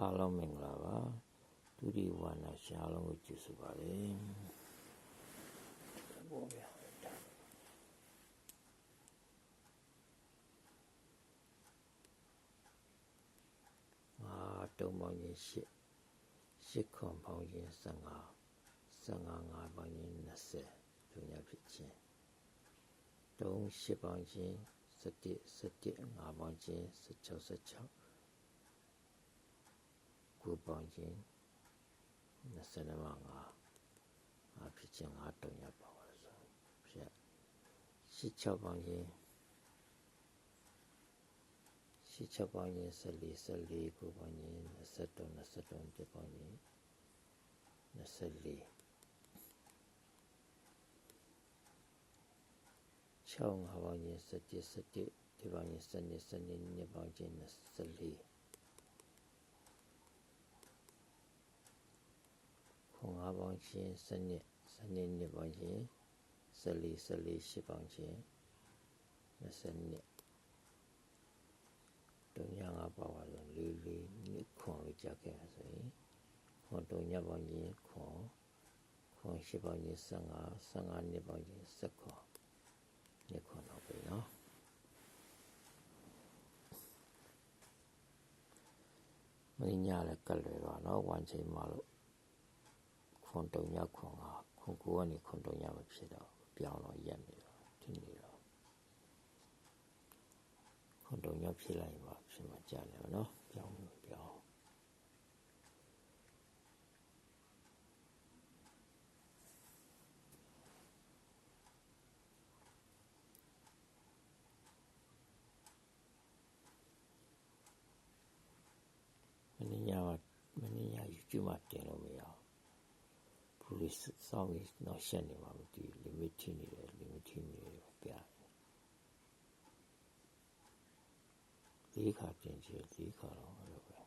အားလုံးမင်္ဂလာပါဒုတိယဝါနာရှားလုံးကိုကျေးဇူးပါတယ်ဘောဗျာအာတုံးပေါင်းချင်းရှစ်ရှစ်ခွန်ပေါင်းချင်း15 15ငါးပေါင်းချင်း20ဒုညဖြစ်ခြင်းတုံးရှစ်ပေါင်းချင်း17 17ငါးပေါင်းချင်း16 16 ကိုပေါင်းချင်း20မှာငါငါဖြစ်ခြင်းငါတုံရပါပါဆိုဖြစ်16ပေါင်းချင်း16ပေါင်းချင်း14 14ကိုပေါင်းချင်း23 23ပြပေါင်းချင်း24 6ငါပေါင်းချင်း17 17ဒီပေါင်းချင်း12 12နှစ်ပေါင်းချင်း24 ခွန်ငါပေါင်းချင်းစနစ်စနစ်နှစ်ပေါင်းချင်း14 14ရှစ်ပေါင်းချင်း20နှစ်တုံညာငါပါပါလို့လေးလေးနှစ်ခွန်လို့ကြားခဲ့ရဆိုရင်ခွန်တုံညာပေါင်းချင်းခွန်ခွန်ရှစ်ပေါင်းချင်း15 15နှစ်ပေါင်းချင်း10ခွန်နှစ်ခွန်တော့ပြီနော်မင်းညာလည်းကတ်လွယ်တော့နော်ဝမ်ချိန်မှလို့ ခွန်တုံညခွန်ကခွန်ကိုကနေခွန်တုံညမဖြစ်တော့ပြောင်းတော့ရက်နေတော့ဒီနေတော့ခွန်တုံညဖြစ်လိုက်ပါဖြစ်မှကြာနေပါနော်ပြောင်းပြောင်းမင်းညာမင်းညာ YouTube မှာတင်လို့မရဘူး police စောင့်နေတော့ရှက်နေမှာမသိ limit ထိနေတယ် limit ထိနေတယ်ပြလေးခါတင်ချေလေးခါတော့အဲ့လိုပဲ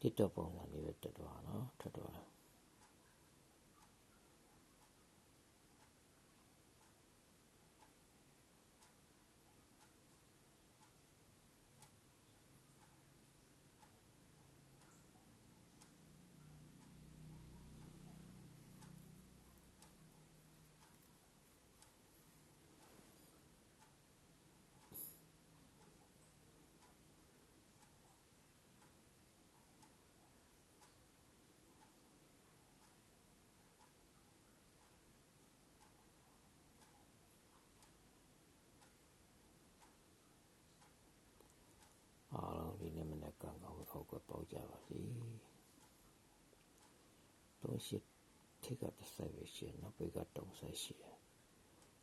တစ်တော့ပုံစံလေးပဲတက်တော့နော်ထပ်တော့အားလုံးဒီနေ့မနေ့ ကံကောင်းထောက်ကပေါက်ကြပါစေတုံးရှိထိကတစ်ဆိုင်ပဲရှိနောက်ပိတ်ကတုံးဆိုင်ရှိ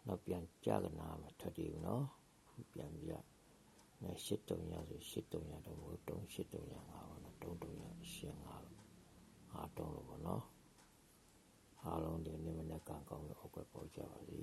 နောက်ပြန်ကြကနာမထပ်တည်ဘူးနော်ပြန်ပြနဲ့ရှစ်တုံရဆိုရှစ်တုံရတော့ဘူးတုံးရှစ်တုံရငါပါနော်တုံးတုံရရှင်းငါအားတုံးလို့ပေါ့နော်အားလုံးဒီနေ့မနေ့ကံကောင်းလို့အောက်ကပေါက်ကြပါစေ